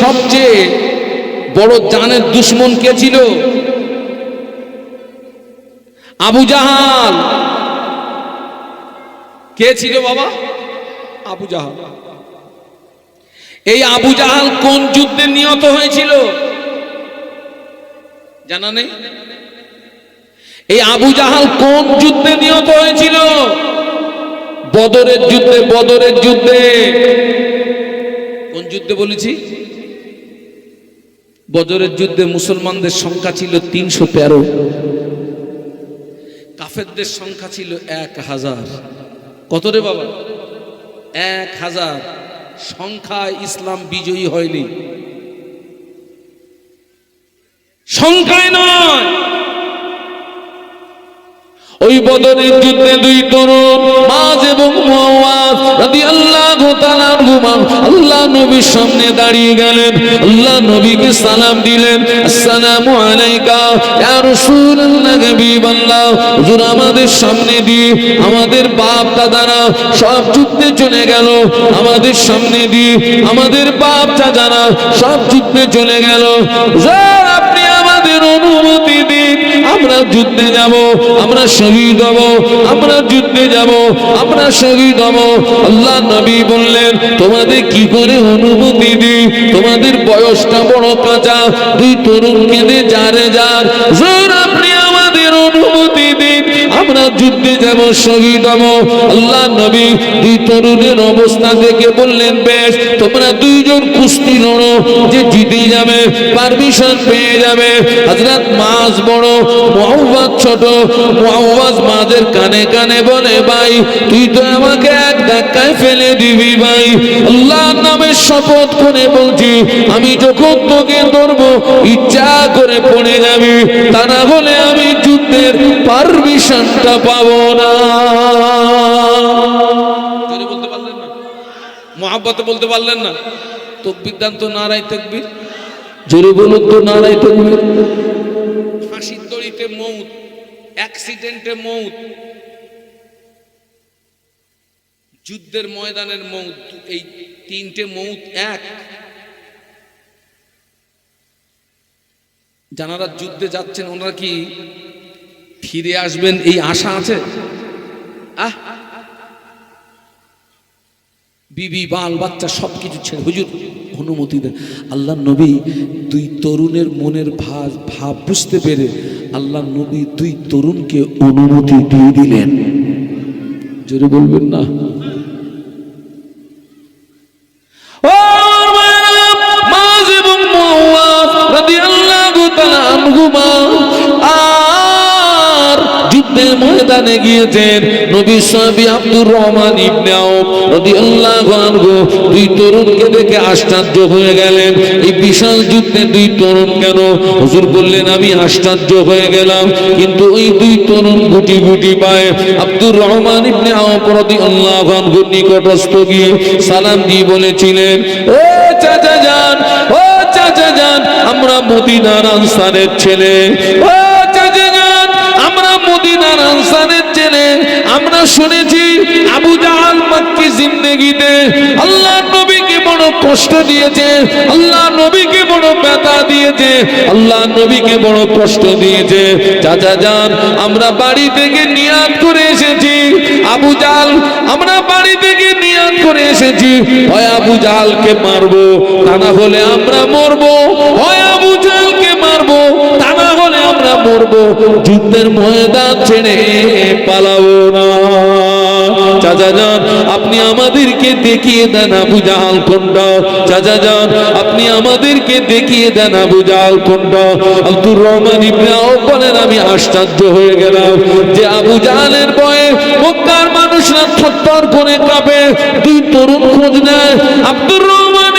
সবচেয়ে বড় জানের দুশ্মন কে ছিল? আবু জাহাল। কে ছিল বাবা? আবু জাহাল। এই আবু জাহাল কোন যুদ্ধে নিহত হয়েছিল? জানা নেই? এই আবু জাহাল কোন যুদ্ধে নিহত হয়েছিল? বদরের যুদ্ধে বদরের যুদ্ধে। কোন যুদ্ধে বলেছি? বদরের যুদ্ধে মুসলমানদের সংখ্যা ছিল তিনশো তেরো। কাফেরদের সংখ্যা ছিল এক হাজার। কত রে বাবা? এক হাজার। সংখ্যায় ইসলাম বিজয়ী হয়নি। সংখ্যায় নয়। ওই বদরের যুদ্ধে দুই তরুণ মাজ এবং মুআওয়াজ রাদিয়াল্লাহু তাআলা আনহুমা আল্লাহ নবীর সামনে দাঁড়িয়ে গেলেন। আল্লাহ নবীকে সালাম দিলেন। আসসালামু আলাইকা ইয়া রাসূলুল্লাহ, হাবিবাল্লাহ। হুজুর, আমাদের সামনে দিয়ে আমাদের বাপ দাদারা সব যুদ্ধে চলে গেল। আমাদের সামনে দিয়ে আমাদের বাপ দাদারা সব যুদ্ধে চলে গেল। হুজুর আমরা যুদ্ধে যাব, আমরা শহীদ হব, আমরা যুদ্ধে যাব, আমরা শহীদ হব। আল্লাহ নবী বললেন, তোমাদের কি করে অনুভূতি দিই? তোমাদের বয়সটা বড় কাঁচা, দুই তরুণ কেঁদে যারে যার। আপনি আমাদের অনুভূতি দিন। আমরা যুদ্ধে যাব, শহীদ হব। আল্লাহ নবী দুই তরুণের অবস্থা দেখে বললেন, বেশ, তোমরা দুইজন কুস্তি লড়ো, যে জিতে যাবে, পারমিশন পেয়ে যাবে। হযরত মাছ বড় মোহাম্মদ ছোট মোহাম্মদ মাঝের কানে কানে বলে, ভাই, তুই তো আমাকে এক ধাক্কায় ফেলে দিবি ভাই। আল্লাহ নামের শপথ করে বলছি, আমি যখন তোকে ধরবো, ইচ্ছা করে পড়ে যাবি। তা না হলে আমি যুদ্ধের পারমিশনটা পাবো না। জোরে বলতে পারলেন না? মহাব্বতে বলতে পারলেন না? তকবির দান তো নারাই তকবির। জোরে বলুন তো নারাই তকবির। ফাঁসির দড়িতে মৌত অ্যাক্সিডেন্টে মৌত যুদ্ধের ময়দানের মৌত এই তিনটে মৌত এক। যারা যুদ্ধে যাচ্ছেন ওনারা কি ফিরে আসবেন, এই আশা আছে? আহ! বিবি, বাল, বাচ্চা সব কিছু ছেড়ে, হুজুর, অনুমতি দেন। আল্লাহ নবী দুই তরুণের মনের ভাব ভাব বুঝতে পেরে আল্লাহ নবী দুই তরুণকে অনুমতি দিয়ে দিলেন। জোরে বলবেন না? ময়দানে গিয়েছেন নবী সাহাবী আব্দুর রহমান ইবনে আউফ রাদিয়াল্লাহু আনহু। দুই তরুণকে দেখে আশ্চর্য হয়ে গেলেন। এই বিশাল যুদ্ধে দুই তরুণ কেন? হুজুর বললেন, আমি আশ্চর্য হয়ে গেলাম। কিন্তু ওই দুই তরুণ গুটি গুটি পায় আব্দুর রহমান ইবনে আউফ রাদিয়াল্লাহু আনহুর নিকটস্থ গিয়ে সালাম দিয়ে বলেছিলেন, ও চাচা যান ও চাচা যান আমরা মদিনার আনসারের ছেলে। ও শুনেছি, আবু জাহাল মাক্কি জিন্দেগিতে আল্লাহ নবীকে বড় কষ্ট দিয়েছে, আল্লাহ নবীকে বড় ব্যথা দিয়েছে, আল্লাহ নবীকে বড় কষ্ট দিয়েছে। চাচা যান, আমরা বাড়ি থেকে নিয়াত করে এসেছি। আবু জাল আমরা বাড়ি থেকে নিয়াত করে এসেছি। হয় আবু জালকে মারবো, তা না হলে আমরা মরবো। হয় মরবো যুদ্ধের ময়দান ছেড়ে পালাবো না। আপনি আমাদেরকে দেখিয়ে দেন আবু জাহাল আপনি আমাদেরকে দেখিয়ে দেন আবু জাহাল আব্দুর রহমান বলেন আমি আশ্চর্য হয়ে গেলাম যে আবু জাহালের ভয়ে মক্কার মানুষরা থরথর করে কাঁপে। দুই তরুণ খোঁজ নেয়। আব্দুর রহমান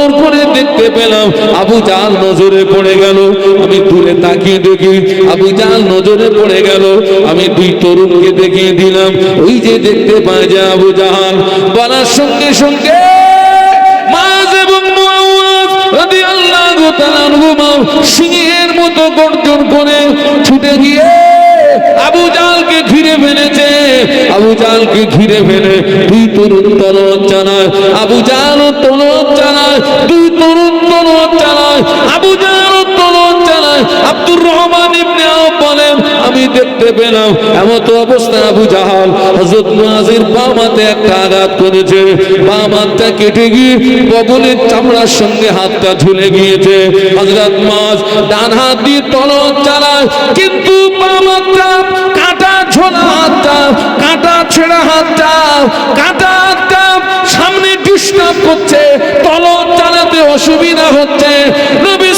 নজর করে দেখতে পেলাম। আবু জাহাল নজরে পড়ে গেল। আমি দূরে তাকিয়ে দেখি, আবু জাহাল নজরে পড়ে গেল। আমি দুই তরুণকে দেখিয়ে দিলাম। ওই যে দেখতে পাই যে আবু বলার সঙ্গে সঙ্গে সিংহের মতো গর্জন করে ছুটে গিয়ে আবু জালকে ঘিরে ফেলেছে। আবু জালকে ঘিরে ফেলে দুই তরুণ তলোয়ার চালায় আবু জাল দেখতে পেলাম এমন তো অবস্থা আবু জাহাল। একটা আঘাত করেছে। হাতটা কেটে গিয়ে বগলের চামড়ার সঙ্গে হাতটা ঝুলে গিয়েছে। ডান হাত দিয়ে চালায়, কিন্তু কাটা হাতটা, কাটা ছেঁড়া হাতটা, কাটা হাতটা সামনে ডিস্টার্ব করছে। তলোয়ার চালাতে অসুবিধা হচ্ছে। নবী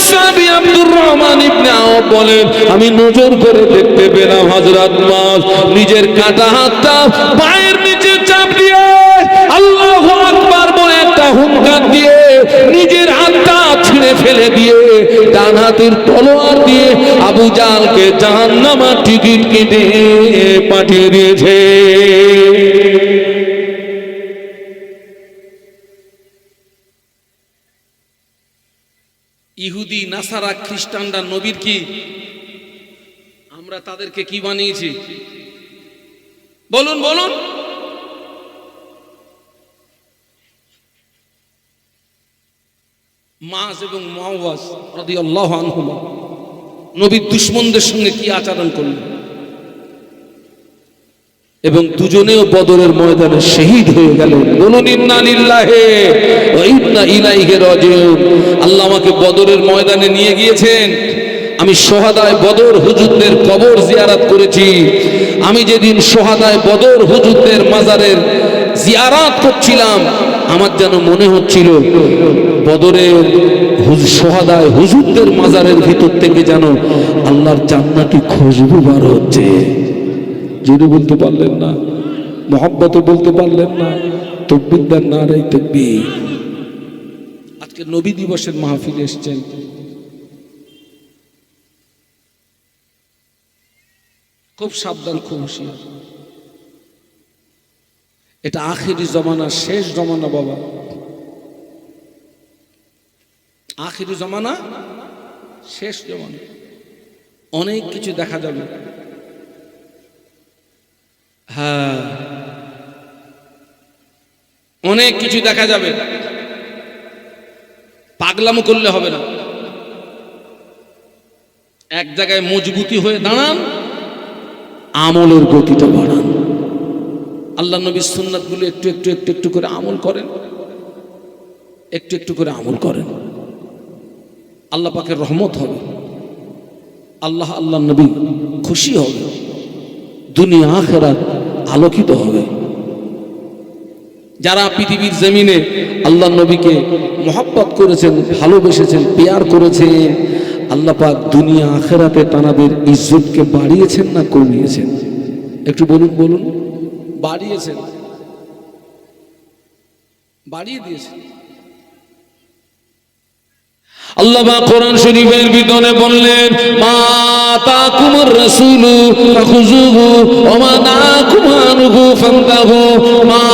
আব্দুর রহমান ইবনে আওফ বলেন, আমি নজর করে দেখতে পেলাম হযরত মাস নিজের কাটা হাতটা পায়ের নিচে চাপ দিয়ে আল্লাহু আকবার বলে একটা হুঙ্কার দিয়ে নিজের হাতটা ছিঁড়ে ফেলে দিয়ে ডান হাতের তলোয়ার দিয়ে আবু জালকে জাহান্নামার টিকিট কেটে পাঠিয়ে দিয়েছে। ইহুদি, নাসারা, খ্রিস্টানরা, নবীর কি? আমরা তাদেরকে কি বানিয়েছি? বলুন বলুন। মাস এবং মাওয়াজ নবীর দুশ্মনদের সঙ্গে কি আচরণ করলেন? এবং দুজনেও বদরের ময়দানে শহীদ হয়ে গেল। বলুন, ইন্না লিল্লাহে ওয়া ইন্না ইলাইহি রাজিউন। আল্লাহ আমাকে বদরের ময়দানে নিয়ে গিয়েছেন। আমি সোহাদায় বদর হুজুরদের কবর জিয়ারাত করেছি। আমি যেদিন সোহাদায় বদর হুজুরদের মাজারের জিয়ারাত করছিলাম, আমার যেন মনে হচ্ছিল বদরের সোহাদায় হুজুরদের মাজারের ভিতর থেকে যেন আল্লাহর জান্নাতি খুশবু বার হচ্ছে। জোরে বলতে পারলেন না মহব্বত বলতে পারলেন না তকবিদ্যার না রে তকবি আজকে নবী দিবসের মাহফিল এসছেন। খুব সাবধান, খুব হুঁশিয়ার। এটা আখেরি জমানা শেষ জমানা, বাবা। আখেরি জমানা, শেষ জমানা। অনেক কিছু দেখা যাবে। অনেক কিছু দেখা যাবে। পাগলামো করলে হবে না। এক জায়গায় মজবুতি হয়ে দাঁড়ান, আমলের গতিটা বাড়ান। আল্লাহ নবীর সুন্নাতগুলো একটু একটু একটু একটু করে আমল করেন। একটু একটু করে আমল করেন। আল্লাহ পাকের রহমত হবে। আল্লাহ আল্লাহ নবী খুশি হবে। দুনিয়া আখেরাত আলোকিত হবে। যারা পৃথিবীর জমিনে আল্লাহ নবীকে মহব্বত করেছেন, ভালোবেসেছেন, পেয়ার করেছেন, আল্লাহ পাক দুনিয়া আখেরাতে তানাদের ইজ্জতকে বাড়িয়েছেন না কমিয়েছেন? একটু বলুন বলুন। বাড়িয়েছেন। বাড়িয়ে দিয়েছেন। আল্লাহ কোরআন শরীফের ভিতরে বললেন, মা তাকুমুর রাসূলু ফাখুযুহু ওয়া মা নাকুম আনহু ফান্তাহু। মা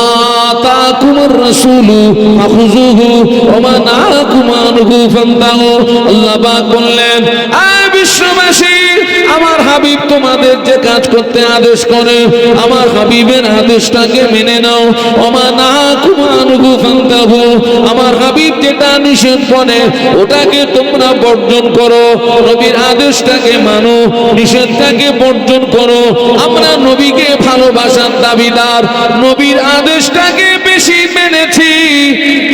আমার হাবিব তোমাদের যে কাজ করতে আদেশ করে, আমার হাবিবের আদেশটাকে মেনে নাও। ওমা না কুমানুগু ফান্তাহু। আমার হাবিব যেটা নিষেধ করে, ওটাকে তোমরা বর্জন করো। নবীর আদেশটাকে মানো, নিষেধটাকে বর্জন করো। আমরা নবীকে ভালোবাসার দাবিদার। নবীর আদেশটাকে মেনেছি,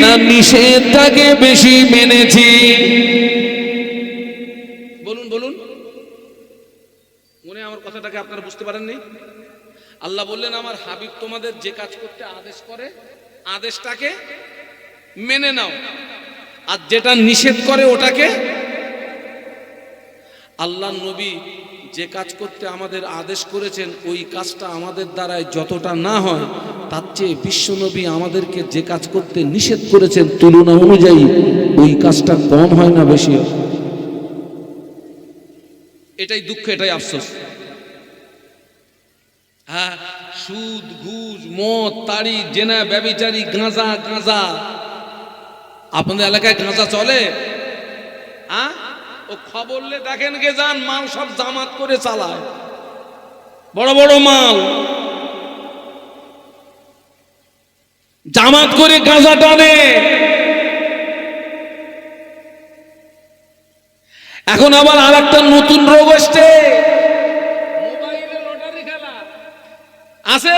না নিষেধটাকে বেশি মেনেছি। বলুন বলুন। মনে আমার কথাটাকে আপনারা বুঝতে পারেননি? আল্লাহ বললেন, আমার হাবিব তোমাদের যে কাজ করতে আদেশ করে, আদেশটাকে মেনে নাও। আর যেটা নিষেধ করে, ওটাকে আল্লাহ নবী যে কাজ করতে আমাদের আদেশ করেছেন, ওই কাজটা আমাদের দ্বারায় যতটা না হয়, তার চেয়ে বিশ্বনবী আমাদেরকে যে কাজ করতে নিষেধ করেছেন তুলনা অনুযায়ী, ওই কাজটা কম হয় না বেশি। এটাই দুঃখ, এটাই আফসোস। হ্যাঁ সুদ, ঘুষ, মদ, তাড়ি, জেনা ব্যবিচারি গাঁজা গাঁজা। আপনাদের এলাকায় গাঁজা চলে? হ্যাঁ? ও খবরলে দেখেন কে যান মাল সব জামাত করে চালায়। বড় বড় মাল। জামাত করে গাঁজা টানে। এখন আবার আর একটা নতুন রোগ আসছে। মোবাইল আছে?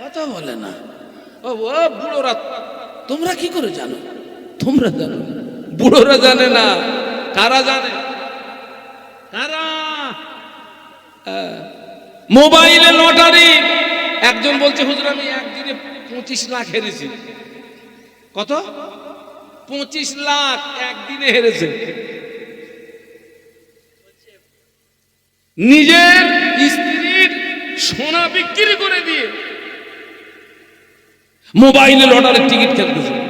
কথা বলে না। ও ও বুড়োরা। তোমরা কি করে জানো? তোমরা জানো। বুড়োরা জানে না। কারা জানে? কারা। মোবাইলে লটারি। একজন বলছে, হুজুর, আমি একদিনে পঁচিশ লাখ হেরেছি। কত? পঁচিশ লাখ একদিনে হেরেছে। নিজের স্ত্রীর সোনা বিক্রি করে দিয়ে মোবাইলে লটারির টিকিট খেলতেছে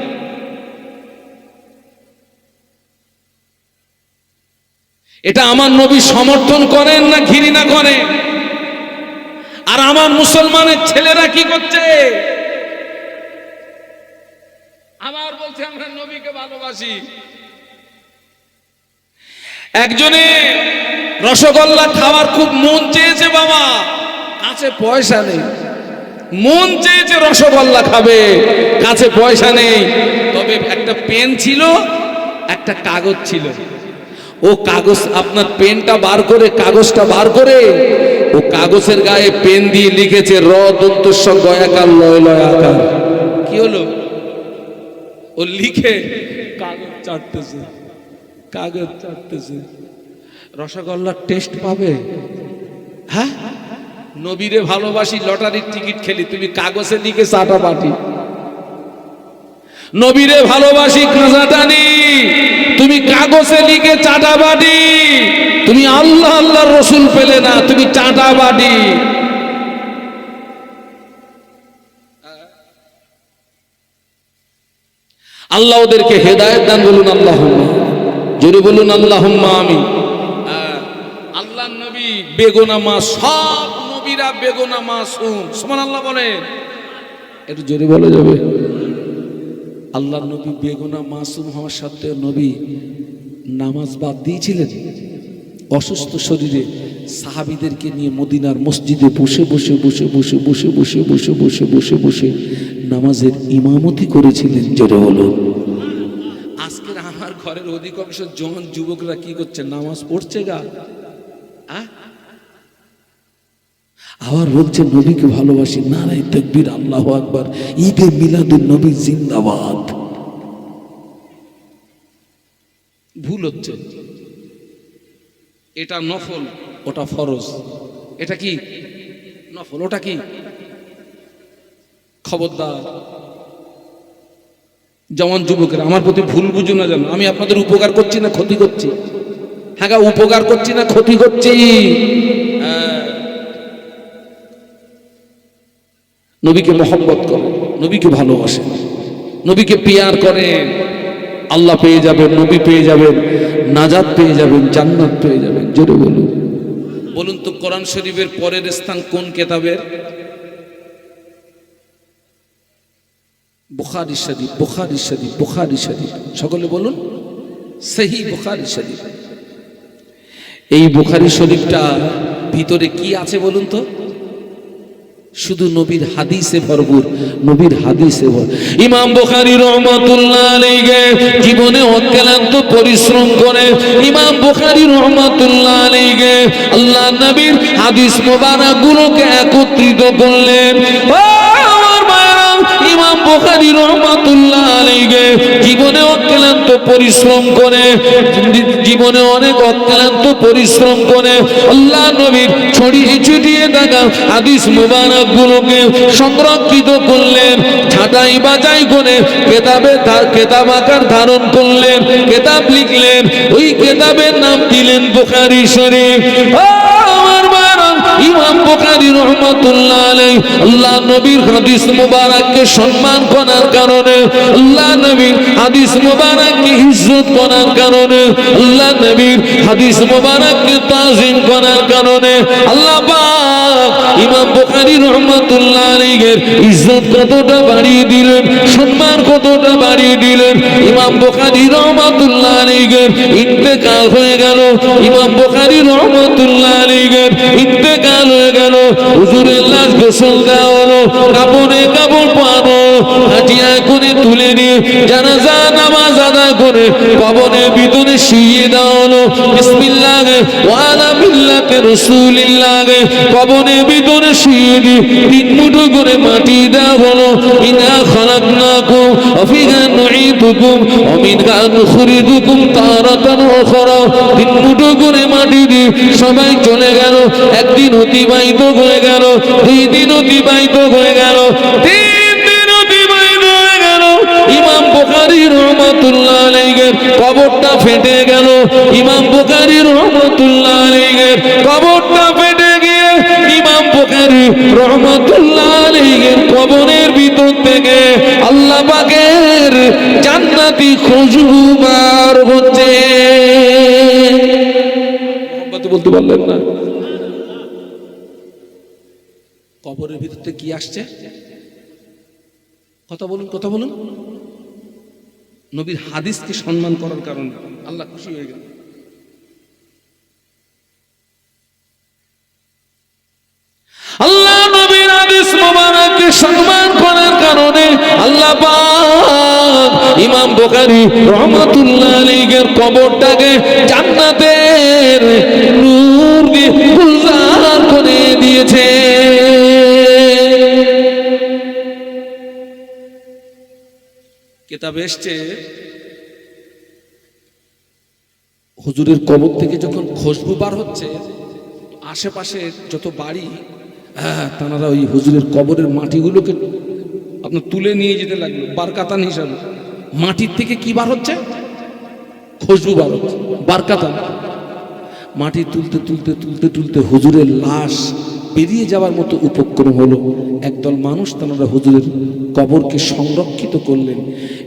এটা আমার নবী সমর্থন করেন না ঘৃণা করেন আর আমার মুসলমানের ছেলেরা কি করছে? আবার বলছে, আমরা নবীকে ভালোবাসি। একজনে রসগোল্লা খাওয়ার খুব মন চেয়েছে, বাবা। কাছে পয়সা নেই। মন চেয়েছে রসগোল্লা খাবে, কাছে পয়সা নেই। তবে একটা পেন ছিল, একটা কাগজ ছিল। ও কাগজ, আপনার পেনটা বার করে, কাগজটা বার করে, ও কাগজের গায়ে পেন দিয়ে লিখেছে, র দন্তস্ব গয়াকার, লয় লয় আকার। কি হলো? ও লিখে, কাগজ চাটতেছে কাগজ চাটতেছে। রসগোল্লার টেস্ট পাবে? হ্যাঁ? নবীরে ভালোবাসি, লটারির টিকিট খেলি, তুমি কাগজে লিখে চাটা পাটি নবীরে ভালোবাসি কাঁচা টানি তুমি কাগজে লিখে চাটাবাটি তুমি আল্লাহ, আল্লাহর রসুল পেলে না, তুমি চাটাবাটি আল্লাহ ওদেরকে হেদায়ত দান বলুন আল্লাহ জোরে বলুন আল্লাহ আমি আল্লাহ নবী, বেগুনা মা সব নবীরা বেগুনা মা শুন সমান আল্লাহ বলেন। একটু জোরে বলা যাবে। আল্লাহ নবী বেগুনা মাসুম হওয়ার সত্ত্বেও নবী নামাজ বাদ দিয়েছিলেন। অসুস্থ শরীরে সাহাবিদেরকে নিয়ে মদিনার মসজিদে বসে বসে বসে বসে বসে বসে বসে বসে বসে বসে নামাজের ইমামতি করেছিলেন জোরে হলো আজকের আমার ঘরের অধিকাংশ জন যুবকরা কি করছে? নামাজ পড়ছে গা। আহ? আবার বলছে, নবীকে ভালোবাসি নারাই তকবির, আল্লাহ আকবার। ঈদে মিলাদুল নবী জিন্দাবাদ। ভুল হচ্ছে। এটা নফল, ওটা ফরজ। এটা কি? নফল, ওটা কি? খবরদার। যেমন যুবকেরা, আমার প্রতি ভুল বুঝো না জানো আমি আপনাদের উপকার করছি না ক্ষতি করছি? হ্যাঁ উপকার করছি না ক্ষতি করছি? নবীকে মহব্বত করেন নবীকে ভালোবাসেন নবীকে পিয়ার করেন আল্লাহ পেয়ে যাবেন, নবী পেয়ে যাবেন নাজাদ পেয়ে যাবেন, জান্নাত পেয়ে যাবেন, জোরে বলুন। বলুন তো, কোরআন শরীফের পরের স্থান কোন কেতাবের? বুখারি শরীফ বুখারি শরীফ বুখারি শরীফ। সকলে বলুন সেই বুখারি শরীফ। এই বুখারি শরীফটা ভিতরে কি আছে বলুন তো? শুধু নবীর হাদিসে ভরপুর, নবীর হাদিসে ভর ইমাম বুখারী রহমাতুল্লাহ জীবনে অক্লান্ত পরিশ্রম করে। ইমাম বুখারী রহমাতুল্লাহ আল্লাহ নবীর হাদিস মোবারকগুলোকে একত্রিত করলেন। ও রহমাতুল্লাহ জীবনে অক্লান্ত পরিশ্রম করে জীবনে অনেক অক্লান্ত পরিশ্রম করে, আল্লাহ নবীর ছড়িয়ে ছিটিয়ে থাকা সংরক্ষিত করলেন, ছাটাই বাজাই করে কেতাবে কেতাব আকার ধারণ করলেন, কেতাব লিখলেন, ওই কেতাবের নাম দিলেন বুখারী শরীফ। বুখারী ইজ্জত কতটা বাড়িয়ে দিলেন, সম্মান কতটা বাড়িয়ে দিলেন। ইমাম বুখারী রহমাতুল্লাহ আলাইহির ইন্তেকাল হয়ে গেল। ইমাম বুখারী রহমাতুল্লাহ আলাইহির ইন্তেকাল হুজুরের লাশ গোসল দেওয়া হলো কাপড়ে কাপড় পানো হাটিয়া করে তুলে নিয়ে জানাজা আদায় করে কবরের ভিতরে শুয়ে হলো বিসমিল্লাহ, ওয়ালা বিল্লাতে রাসূলিল্লাহ কবরের ভিতরে শুয়ে দিয়ে তিন মুঠো করে মাটি দেওয়া হলো ইনা খালাকনাকুম, অফিহা নুঈদুকুম অমিনহা নুখরিজুকুম তারাতান উখরা। তিন মুঠো করে মাটি দিয়ে সবাই চলে গেল, একদিন অতিবাহিত হয়ে গেল, দুই দিন অতিবাহিত হয়ে গেল। তিন রহমাতুল্লাহ কবরটা ফেটে গেল। ইমাম বুখারী রহমাতুল্লাহ কবরটা ফেটে গিয়ে ইমাম বুখারী রহমাতুল্লাহ কবরের ভিতর থেকে আল্লাহ পাকের জান্নাতি খুশবু হচ্ছে। বলতে পারলেন না। কবরের ভিতর থেকে কি আসছে? কথা বলুন কথা বলুন। নবীর হাদিসকে সম্মান করার কারণে। আল্লাহ খুশি হয়ে গেল। আল্লাহ নবীর হাদিস মোবারককে সম্মান করার কারণে আল্লাহ ইমাম বোকারি রহমতুল্লাহ আলাইহির কবরটাকে জান্নাতের কেতাবে এসছে হুজুরের কবর থেকে যখন খুশবু বার হচ্ছে আশেপাশে যত বাড়ি হ্যাঁ তারা ওই হুজুরের কবরের মাটিগুলোকে আপনার তুলে নিয়ে যেতে লাগল বারকাতান হিসাবে। মাটির থেকে কি বার হচ্ছে? খুশবু বার হচ্ছে বারকাতান। মাটি তুলতে তুলতে তুলতে তুলতে হুজুরের লাশ বেরিয়ে যাওয়ার মতো উপক্রম হলো। একদল মানুষ তারা হুজুরের কবরকে সংরক্ষিত করলেন।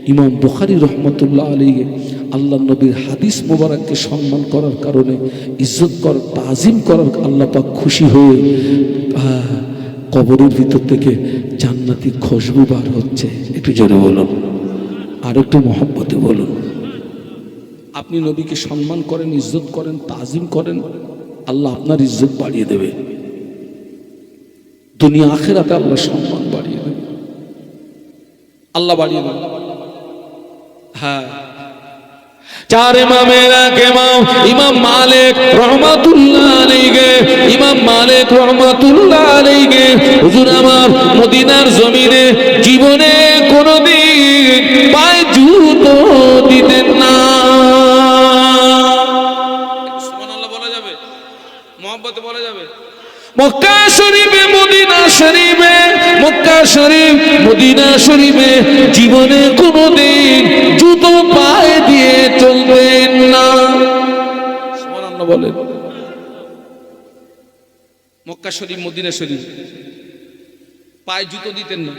ইমাম বুখারি রহমতুল্লাহ আলীকে আল্লাহ নবীর হাদিস মোবারককে সম্মান করার কারণে, ইজ্জত কর, তাজিম করার আল্লাহ পাক খুশি হয়ে কবরের ভিতর থেকে জান্নাতি খুশবু বার হচ্ছে। একটু জোরে বলুন। আর একটু মহব্বতে বলুন। আপনি নবীকে সম্মান করেন, ইজ্জত করেন, তাজিম করেন, আল্লাহ আপনার ইজ্জত বাড়িয়ে দেবে। দুনিয়া আখেরাতে আল্লাহ সম্মান বাড়িয়ে দেবে। আল্লাহ বাড়িয়ে দেবে। হ্যাঁ। চার ইমামের এক ইমাম ইমাম মালিক রহমাতুল্লাহ আলাইহি, ইমাম মালিক রহমাতুল্লাহ আলাইহি। হুজুর, আমার মদিনার জমিনে জীবনে কোনোদিন পায় জুতো দিতেন না। সুবহানাল্লাহ বলা যাবে? মহব্বতে বলা যাবে? মক্কা শরীফে শরীফ, মদিনা শরীফে জীবনে কোনোদিন জুতো পায়ে দিয়ে চলবেন না। বলেন। মক্কা শরীফ, মদিনা শরীফ, পায়ে জুতো দিতেন না।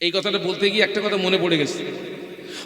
এই কথাটা বলতে গিয়ে একটা কথা মনে পড়ে গেছে।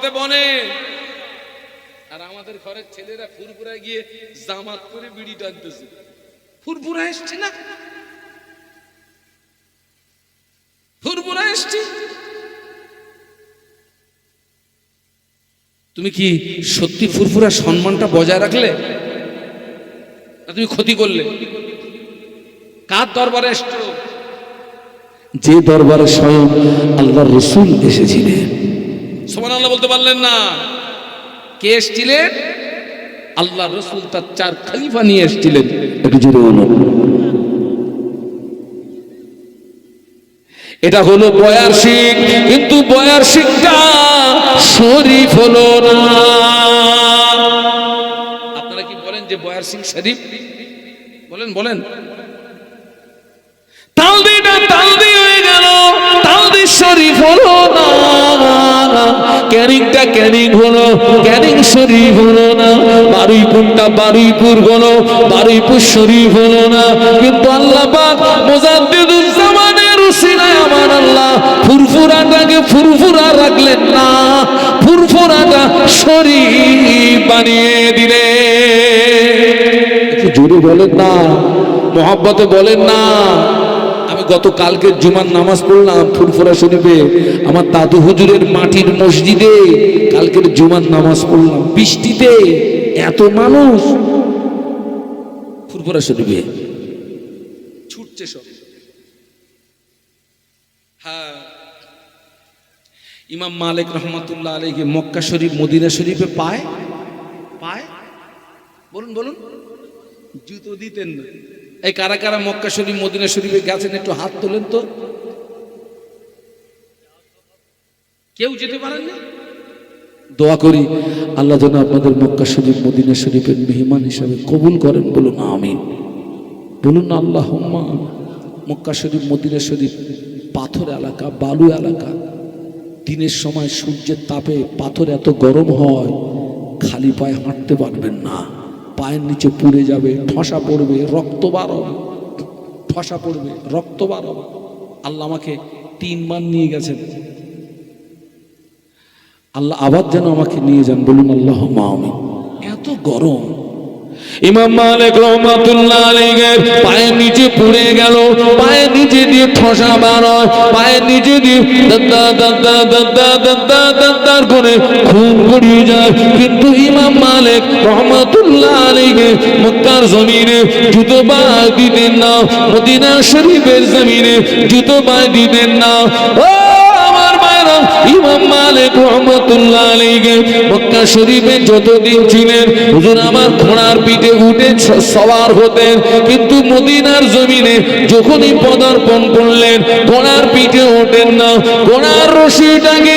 একটু বনে। আর আমাদের ঘরের ছেলেরা ফুরফুরায় গিয়ে জামাত করে বিড়ি টানতেছে ফুরফুরা এসছে না? ফুরফুরা এসছে? তুমি কি সত্যি ফুরফুরা সম্মানটা বজায় রাখলে? না তুমি ক্ষতি করলে? কার দরবারে এসছো? যে দরবারে স্বয়ং আল্লাহ রসুল এসেছিলেন। সোমান আল্লাহ বলতে পারলেন না। কে এসছিলেন? আল্লাহ রসুল তার চার খলিফা নিয়ে এসছিলেন। এটা হলো বয়ার কিন্তু বয়ার শরীফ হলো না। আপনারা কি বলেন যে বয়ার শরীফ? বলেন বলেন। তালদিটা তালদি তালদি শরীফ হলো না। হলো শরীফ হলো না। বারুইপুরটা বারুইপুর হলো, বারুইপুর শরীফ হলো না। কিন্তু আল্লাহ পাক আমার আল্লাহ ফুরফুরাটাকে ফুরফুরা রাখলেন না ফুরফুরা শরীফ বানিয়ে দিলে। একটু বলেন না, মোহাব্বতে বলেন না। গত কালকে জুমার নামাজ পড়লাম, ফুরফুরা শরীফে। আমার দাদু হুজুরের মাটির মসজিদে কালকের জুমার নামাজ পড়লাম। বৃষ্টিতে এত মানুষ। ফুরফুরা শরীফে। ছুটছে সব। হ্যাঁ। ইমাম মালিক রহমতুল্লাহ আলীকে মক্কা শরীফ, মদিনা শরীফে পায়? পায়? বলুন বলুন। জুতো দিতেন না। এই কারা কারা মক্কা শরীফ, মদিনা শরীফে গেছেন, একটু হাত তোলেন তো। কেউ যেতে পারেননি দোয়া করি, আল্লাহ যেন আপনাদের মক্কা শরীফ, মদিনা শরীফের মেহমান হিসাবে কবুল করেন, বলুন আমিন। বলুন না আল্লাহ মক্কা শরীফ, মদিনা শরীফ, পাথর এলাকা, বালু এলাকা। দিনের সময় সূর্যের তাপে পাথর এত গরম হয়, খালি পায়ে হাঁটতে পারবেন না। পায়ের নিচে পুড়ে যাবে, ঠসা পড়বে, রক্ত বার হবে ঠসা পড়বে, রক্ত বার হবে আল্লাহ আমাকে তিনবার নিয়ে গেছেন। আল্লাহ আবার যেন আমাকে নিয়ে যান, বলুন আল্লাহ মামি এত গরম ইমাম মালিক রহমাতুল্লাহ আলাইহির পায়ের নিচে পড়ে গেল পায়ের নিচে দিয়ে ঠসা বার পায়ের নিচে দিয়ে দাদা দাদা দাদা দাদা দাদার করে খুন গড়িয়ে যায়। কিন্তু ইমাম মালিক রহমাতুল্লাহ আলাইহি মক্কার জমিনে জুতো পা দিতেন না, মদিনা শরীফের জমিনে জুতো পা দিতেন না। ও ইমাম মালিক রহমতুল্লাহ মক্কা শরীফে যতদিন ছিলেন হুজুর আমার ঘোড়ার পিঠে উঠে হতেন। কিন্তু মদিনার জমিনে যখনই পদার্পণ করলেন ঘোড়ার পিঠে ওঠেন না। ঘোড়ার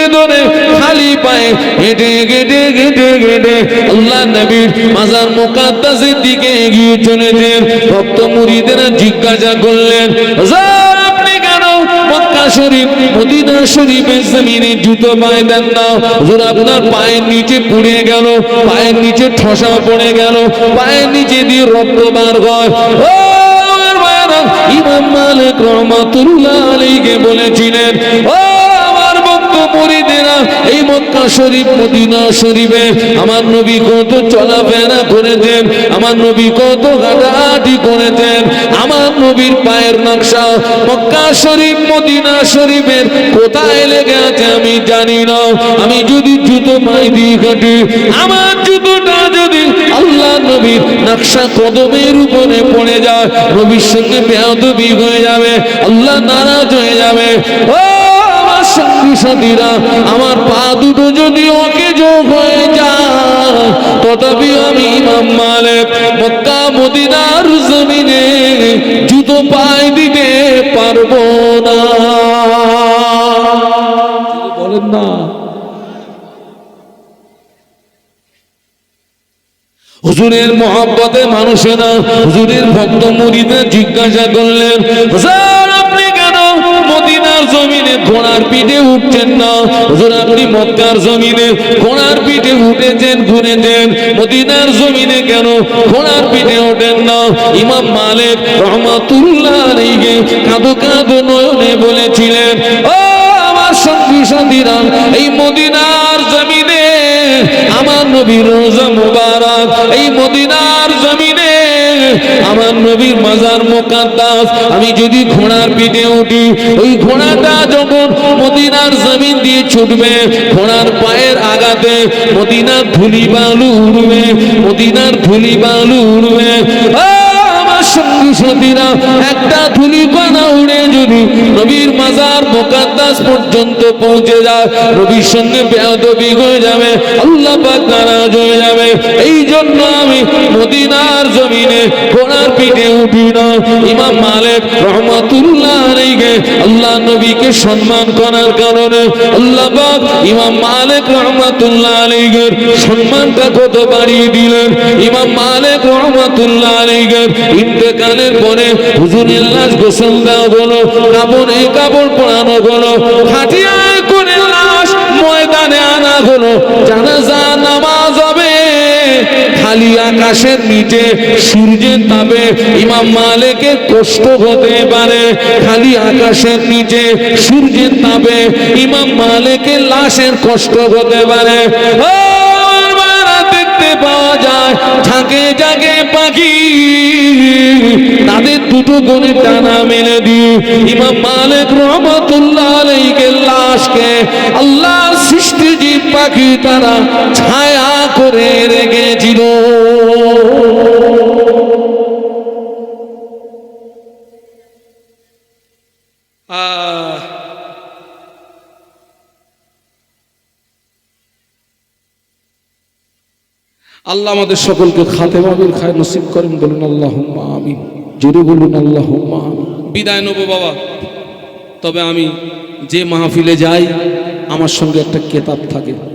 ধরে খালি পায়ে হেঁটে হেঁটে হেঁটে হেঁটে আল্লাহ নবীর মাজার মুকাদ্দাসের দিকে এগিয়ে চলেছেন। ভক্ত জিজ্ঞাসা করলেন "হুজুর, শরীফ, মদিনা শরীফের জমিনে জুতো দেন না হুজুর, আপনার পায়ের নিচে পুড়ে গেল, পায়ের নিচে ঠসা পড়ে গেল, পায়ের নিচে দিয়ে রক্ত বার হয়। ইমাম মালিক রহমাতুল্লাহ আলীকে বলেছিলেন, ও এই মক্কা শরীফ, মদিনা শরীফে আমার নবী কত চলাফেরা করেছেন, আমার নবী কত হাঁটাহাঁটি করেছেন, আমার নবীর পায়ের নকশা মক্কা শরীফ, মদিনা শরীফের কোথায় লেগে আছে আমি জানি না। আমি যদি জুতো পাই দিয়ে কাটি, আমার জুতোটা যদি আল্লাহ নবীর নকশা কদমের উপরে পড়ে যায়, নবীর সঙ্গে বেয়াদবি হয়ে যাবে, আল্লাহ নারাজ হয়ে যাবে। ও সাথীরা আমার পা দুটো যদি ওকে যোগ হয়ে যায়, তথাপি আমি ইমাম মক্কা মদিনার জমিনে জুতো পায়ে দিতে পারব না। বলেন না। হুজুরের মহাব্বতে মানুষেরা, হুজুরের ভক্ত মুরিদে জিজ্ঞাসা করলেন, হুজুর ঘোড়ার পিঠে উঠছেন না। হুজুর, আপনি মক্কার জমিনে ঘোড়ার পিঠে উঠেছেন ঘুরেছেন মদিনার জমিনে কেন ঘোড়ার পিঠে ওঠেন না? ইমাম মালিক রহমাতুল্লাহ আলাইহি কাঁদো কাঁদো নয়নে বলেছিলেন, ও আমার সঙ্গী সাথীরা, এই মদিনার জমিনে আমার নবীর রোজা মুবারক, এই মদিনার আমার নবীর মাজার মোকাদ্দাস। আমি যদি ঘোড়ার পিঠে উঠি, ওই ঘোড়াটা যখন মদিনার জমিন দিয়ে ছুটবে, ঘোড়ার পায়ের আগাতে মদিনার ধুলি বালু উড়বে, মদিনার ধুলি বালু উড়বে। আমার সঙ্গী সাথীরা একটা ধুলি কণা উড়ে নবীর মাজার মোকাদ্দাস পর্যন্ত পৌঁছে যায়। নবীর সঙ্গে বেয়াদবি হয়ে যাবে, আল্লাহ নারাজ হয়ে যাবে। এই জন্য আমি মদিনার জমিনে ঘোড়ার পিঠে উঠি না ইমাম মালিক রহমাতুল্লাহ আলাইহি, আল্লাহ নবীকে সম্মান করার কারণে আল্লাহ ইমাম মালিক রহমাতুল্লাহ আলাইহি সম্মানটা কত বাড়িয়ে দিলেন। ইমাম মালিক রহমাতুল্লাহ আলাইহি ইন্তেকালের পরে হুজুরের লাশ গোসল দেওয়া হলো, কাপড়ে কাপড় পরানো হলো খাটিয়ায় করে লাশ ময়দানে আনা হলো, জানাজা খালি আকাশের নিচে সূর্যের তাপে ইমাম মালিকের কষ্ট হতে পারে। খালি আকাশের নিচে সূর্যের তাপে ইমাম মালিকের লাশের কষ্ট হতে পারে। ও থাকে জাগে পাখি। তাদের দুটো গনে টানা মেলে দিয়ে ইমাম মালিক রহমতুল্লাহ লাশকে সৃষ্টি পাখি তারা ছায়া করে রেখেছিল। আল্লাহ আমাদের সকলকে খাতে খাতেমাবিল খায় নসিব করেন, বলুন আল্লাহ আমি জোরে বলুন আল্লাহ বিদায় নেব বাবা। তবে আমি যে মাহফিলে যাই আমার সঙ্গে একটা কেতাব থাকে।